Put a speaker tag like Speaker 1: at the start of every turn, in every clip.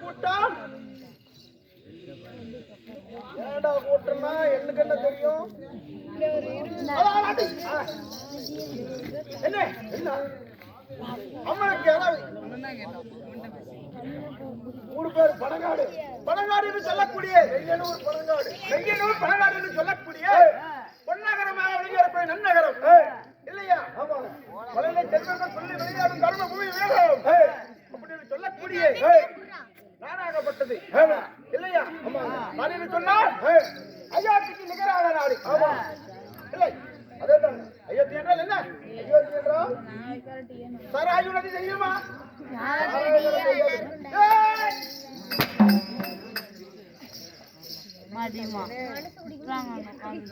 Speaker 1: கூட்டம் ஏடா கூட்டம்னா எனக்கு என்ன தெரியும்? என்ன என்ன அம்மனுக்கு யாராவது ஊரு பேர் பனங்காடு பனங்காடு என்று சொல்லக்கூடிய வெய்யனூர் பனங்காடு வெய்யனூர் பனங்காடு என்று சொல்லக்கூடிய பொன்னகரமாக வெளியேறக்கூடிய நன்னகரம் இல்லையா ஆமா வலையில செல்வங்கள் சொல்லி வெளியாடும் கர்ம பூமி வேகம் அப்படின்னு சொல்லக்கூடிய நாடாகப்பட்டது. இல்லையா? நான் என்று சொன்னால் ஐயாத்துக்கு நிகராக நாடு. ஆமா அயோத்தி என்றால் என்ன? என்றால்? சராயு தெரியுமா!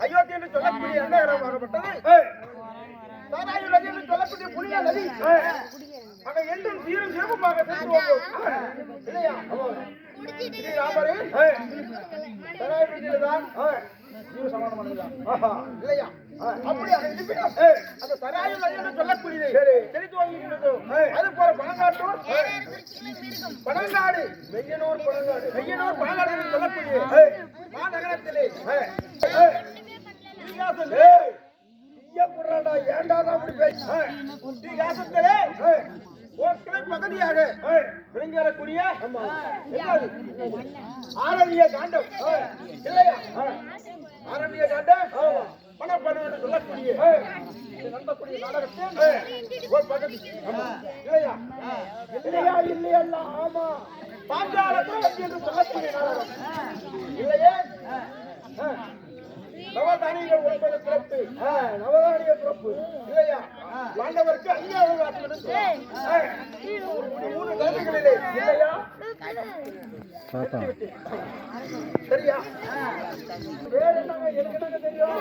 Speaker 1: அயோத்தி என்று சொல்லக்கூடிய எந்த இடமாகப்பட்டது சராயு நதி என்று சொல்லக்கூடிய புனித நதி. அங்க என்றும் சீரும் சிறப்புமாக வந்தோம் இல்லையா? ராமரே சராயு இல்லையா? அப்படி அங்க இருப்பினும், அந்த சராயு நதி என்று சொல்லக்கூடியது தெரிந்து வருகிறது. அது போல பனங்காட்டும் பனங்காடு வெய்யனூர் பனங்காடு. வெய்யனூர் பனங்காடு என்று சொல்லக்கூடிய மாநகரத்திலே. ஏன்டா அப்படி பேச? ஸ்ரீகாசத்திலே ஒரு கிளை பகுதியாக விளங்கி வரக்கூடிய என்னது? ஆரண்ய காண்டம். இல்லையா? ஆரண்ய காண்டம் பணப்பணம் சொல்லக்கூடிய இது நடத்தக்கூடிய நாடகத்தில் ஒரு பகுதி. இல்லையா? இல்லையா? இல்லையா ஆமா. பாஞ்சால கோலத்தி என்று சொல்லக்கூடிய நாடகம். இல்லையே. நவதானியங்கள் ஒன்பது பிறப்பு. நவதானிய பிறப்பு. இல்லையா? பாண்டவருக்கு அங்கீகாரம் மூணு தலைமைகளிலே இல்லையா? சரியா? வேற என்னங்க எனக்கு என்னங்க தெரியும்?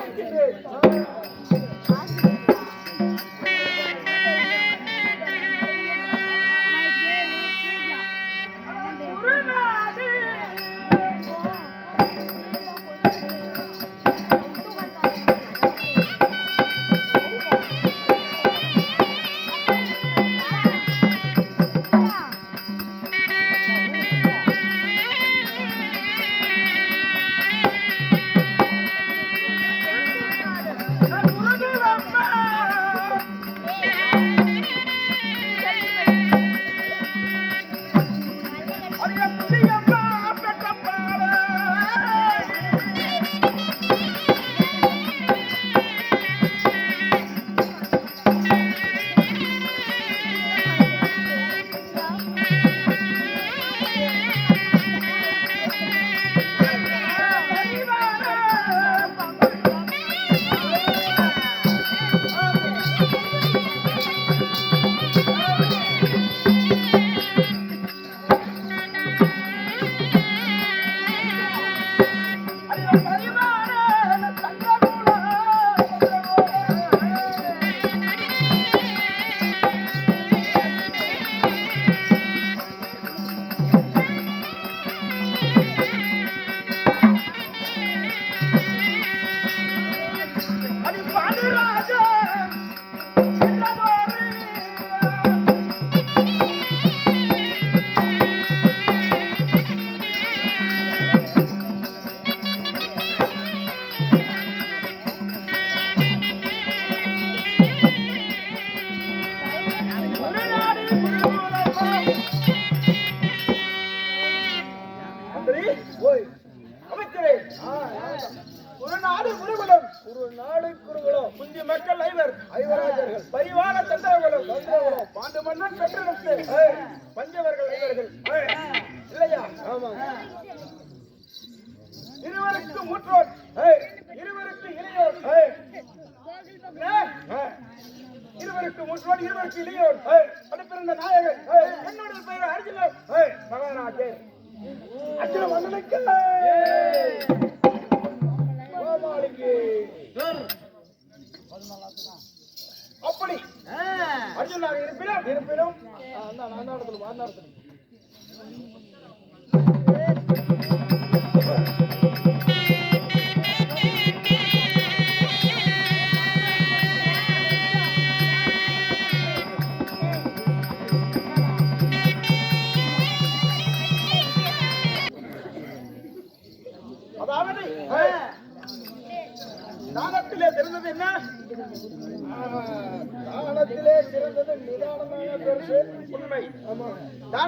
Speaker 1: çekiliyor.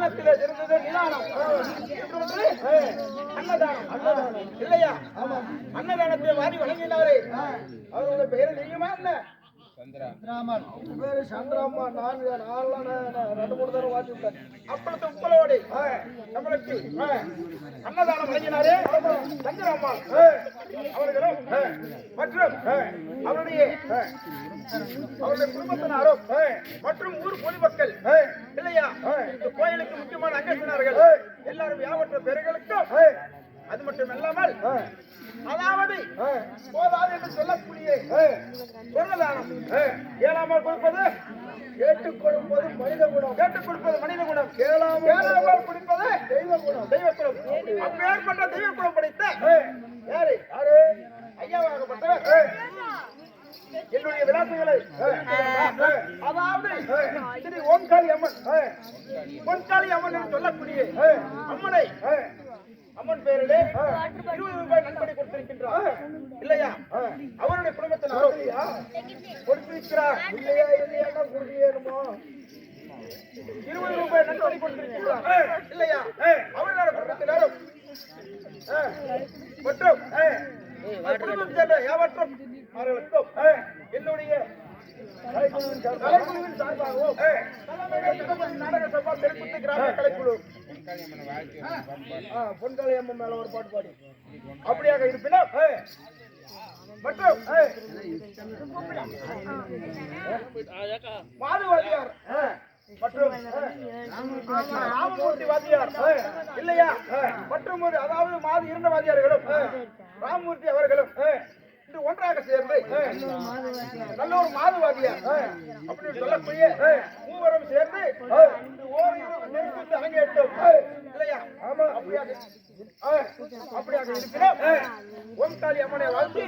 Speaker 1: தானத்திலே சிறந்தது நிதானம் அன்னதானம். அன்னதானம் இல்லையா? ஆமா அன்னதானத்தை வாரி வழங்கினாரே அவருடைய பெயர் தெரியுமா என்ன? பேரு சந்திராமா நான் நான்லாம் ரெண்டு மூணு தடவை வாசி விட்டேன் அப்பளத்து உப்பலோடு நம்மளுக்கு அன்னதானம் வழங்கினாரே அவர்களும் மற்றும் அவருடைய அவருடைய குடும்பத்தினாரும் மற்றும் ஊர் பொதுமக்கள் இல்லையா? இந்த கோயிலுக்கு முக்கியமான அங்கத்தினார்கள் எல்லாரும் யாவற்ற பேர்களுக்கும் அது மட்டும் இல்லாமல் அதாவது போதாது என்று சொல்லக்கூடிய ஏழாமல் கொடுப்பது கேட்டுக் கொடுப்பது மனித குணம். கேட்டுக் கொடுப்பது மனித குணம். கேளாமல் கேளாமல் கொடுப்பது தெய்வ குணம். தெய்வ குணம். அப்பேற்பட்ட தெய்வ குணம் படைத்த யாரு? யாரு? ஐயாவாகப்பட்டவர். என்னுடைய விலாசங்களை. அதாவது ஸ்ரீ ஓம்காளி அம்மன். ஓம்காளி அம்மன் என்று சொல்லக்கூடிய அம்மனை அம்மன் பேரிலே இருபது ரூபாய் நன்கொடை கொடுத்திருக்கின்றார். இல்லையா? அவருடைய குடும்பத்தினாரும் கொடுத்திருக்கிறார். இல்லையா இல்லையா கொடுக்கணுமோ இருபது ரூபாய் நன்கொடை கொடுத்திருக்கிறார் இல்லையா? அவர்களோட குடும்பத்தினரும் மற்றும் குடும்பம் சேர்ந்த யாவற்றும் அவர்களுக்கும் என்னுடைய கலைக்குழுவின் சார்பாகவும் தலைமையிலே தினமணி நாடக சபா தெருக்குத்து கிராம கலைக்குழு பொன்காளி அம்மன் மேல ஒரு பாட்டு பாடி. அப்படியாக இருப்பினும் மற்றும் மாதுவாதியார். மற்றும் ஆமா, ராமமூர்த்தி வாத்தியார் இல்லையா? மற்றும் ஒரு அதாவது மாது இருந்த வாத்தியார்களும் ராமமூர்த்தி அவர்களும் ஒன்றாக சேர்ந்து நல்ல ஒரு மாதுவாதியார் அப்படின்னு சொல்லக்கூடிய மூவரும் சேர்ந்து இந்த இல்லையா? ஆமா அப்படியாக அப்படியாக இருக்கிறோம் ஓம்காளி அம்மனை வாழ்த்தி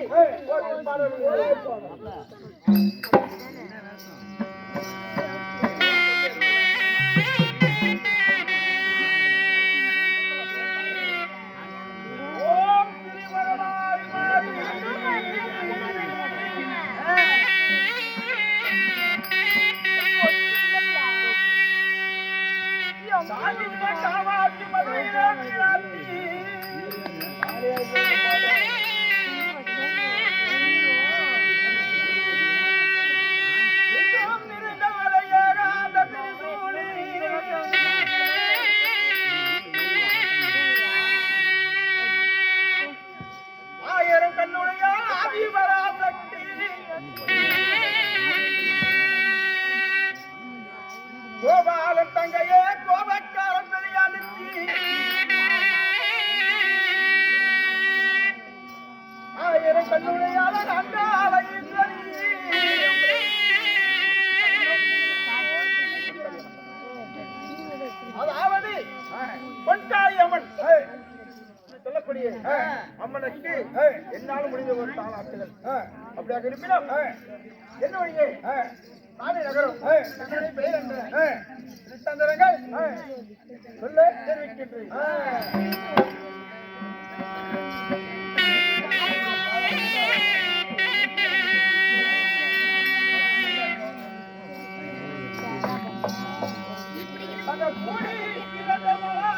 Speaker 1: பொன்காளி அம்மன். சொல்லக்கூடிய அம்மனுக்கு என்னாலும் முடிந்த ஒரு தாளாக்குதல் அப்படியாக இருப்பினும் என்ன வழியே நாளை நகரம். தன்னுடைய பெயர் என்ற திருத்தந்திரங்கள்? சொல்ல தெரிவிக்கின்றேன். கூடி பிறந்தவளா,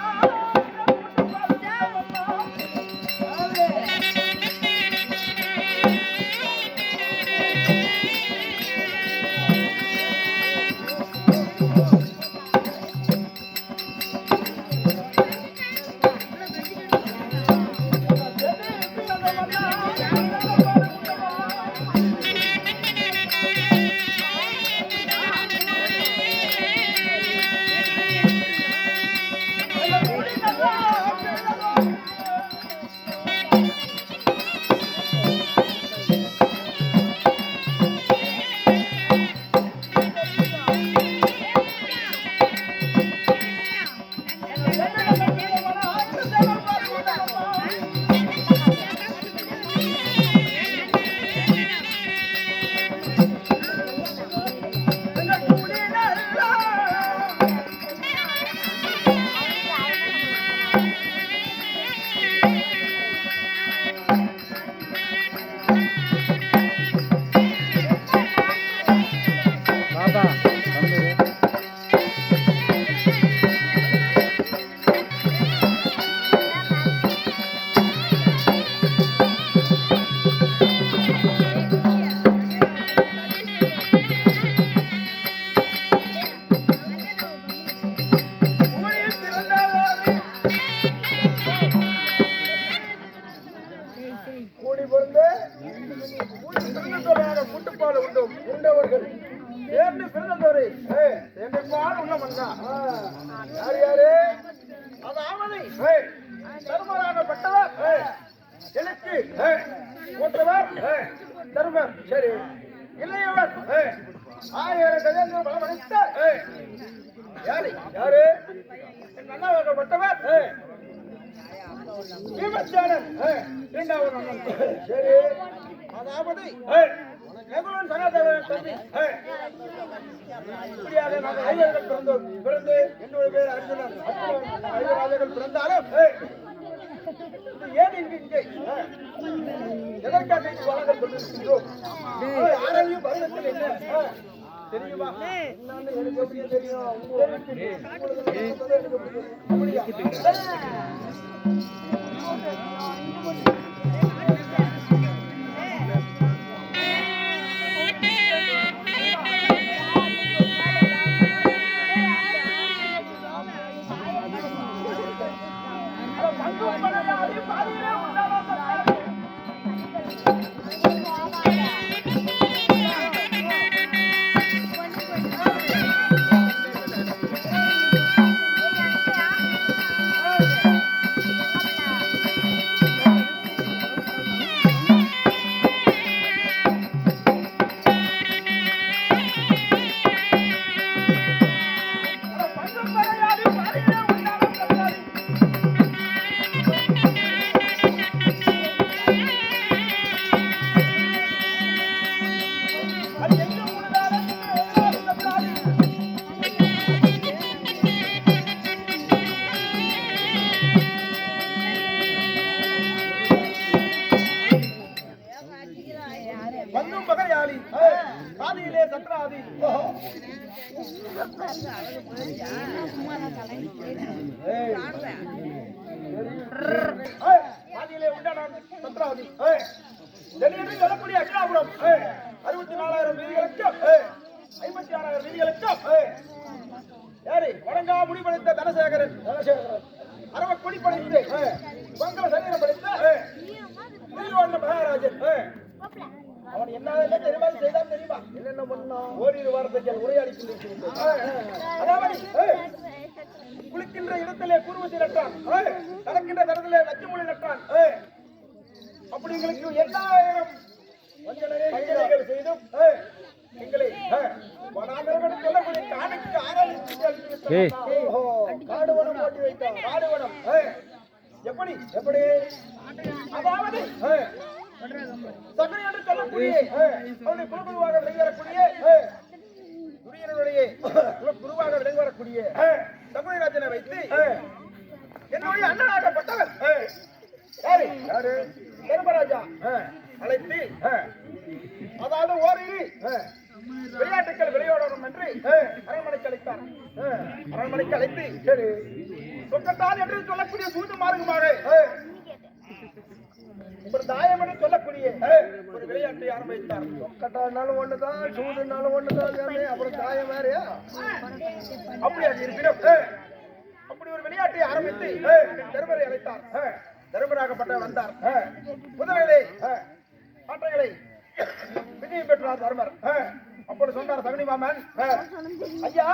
Speaker 1: வேண்டும். உண்டும் உண்டவர்கள். சேர்ந்து பிறந்தவரை. சேர்ந்து பால் உண்ண யார் யாரு? அதாவது தருமராகப்பட்டவர். எனக்கு மூத்தவர் தருமர். சரி. இளையவர் ஆயிரம் கஜேந்திர யாரு? யாரு? சரி. அதாவது நகுலன் சகாதேவன் தம்பி இப்படியாக நாங்கள் ஐவர்கள் பிறந்தோம் பிறந்து என்னுடைய பேர் அர்ஜுனன் அர்ஜுனன் ஐவராஜர்கள் பிறந்தாலும் ஏன் இங்கு இங்கே எதற்காக இங்கு வழங்கல் கொண்டிருக்கின்றோம் யாரையும் வருடத்தில் என்ன தெரியுமா தெரியும் உங்களுக்கு எனக்கு எப்படி தெரியும்? அப்படியா? வந்தும் பகையாளி காதியிலே சத்ராதி காதியிலே உண்டான சத்ராதி வெளியே சொல்லக்கூடிய அகிலாபுரம் அறுபத்தி நாலாயிரம் வீதிகளுக்கும் ஐம்பத்தி ஆறாயிரம் வீதிகளுக்கும் யாரு வணங்கா முடி படைத்த தனசேகரன் தனசேகரன். அரவ கொடி படைத்து மங்கள சரீரம் படைத்த மகாராஜன் அவன் என்ன வேலை தெரியுமா? செய்தான் தெரியுமா? என்னென்ன பண்ணான் ஓரிரு வாரத்துக்கு உரையாடி அதாவது குளிக்கின்ற இடத்திலே குருவசி நட்டான் நடக்கின்ற தரத்திலே நச்சுமொழி நட்டான் அப்படி எங்களுக்கு எண்ணாயிரம் வஞ்சனைகள் செய்தும் எங்களை வனாந்தரங்கள் சொல்லக்கூடிய காணுக்கு ஆராய்ச்சி காடுவனம் போட்டு வைத்தான் காடுவனம் எப்படி? எப்படி? அதாவது சகரி என்று சொல்லக்கூடிய அவருடைய குலகுருவாக விளங்கக்கூடிய துரியனுடைய குருவாக விளங்கி வரக்கூடிய வைத்து என்னுடைய அண்ணனாகப்பட்டவர் யாரு யாரு தர்மராஜா அழைத்து அதாவது ஓரிரு விளையாட்டுகள் விளையாடணும் என்று அரண்மனைக்கு அழைத்தார் அரண்மனைக்கு அழைத்து சரி சொக்கத்தான் என்று சொல்லக்கூடிய சூது மார்க்கமாக ஒரு தாயம் என்று சொல்லக்கூடிய ஒரு விளையாட்டை ஆரம்பித்தார் சொக்கட்டானாலும் ஒண்ணுதான் சூதுனாலும் ஒண்ணுதான் அப்புறம் தாய வேறையா? அப்படி அது இருப்பினும் அப்படி ஒரு விளையாட்டை ஆரம்பித்து தருமரை அழைத்தார். தருமராகப்பட்ட வந்தார். முதலிலே ஆற்றங்களை விஜயம் பெற்றார் தர்மர். அப்படி சொன்னார் சகுனி மாமன். ஐயா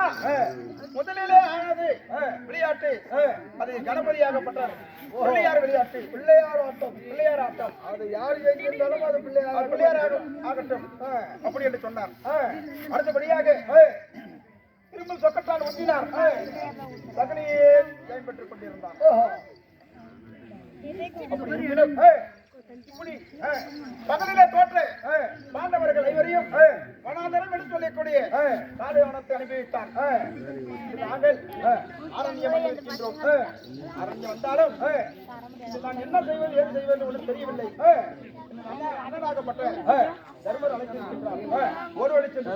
Speaker 1: முதலிலே ஆனது விளையாட்டு அது கணபதியாகப்பட்டார். பிள்ளையார் விளையாட்டு பிள்ளையார் ஆட்டம் பிள்ளையார் ஆட்டம். அது யார் ஜெயிச்சிருந்தாலும் அது பிள்ளையார் பிள்ளையார் ஆகட்டும். அப்படி என்று சொன்னார். அடுத்தபடியாக திருமல் சொக்கட்டால் ஒட்டினார் சகுனியே ஜெயம் பெற்றுக் கொண்டிருந்தார் அப்படி இருப்பினும், பாண்டவர்கள் ஐவரையும் வனாந்தரம் என்று சொல்லக்கூடிய காலைவனத்தை அனுப்பிவிட்டார். நாங்கள் அரண்யம் இருக்கின்றோம். அரண்யம் வந்தாலும் நான் என்ன செய்வது ஏது செய்வது ஒன்றும் தெரியவில்லை. அண்ணனாகப்பட்ட தர்மர் அழைத்திருக்கின்றார். ஒரு வழி சென்று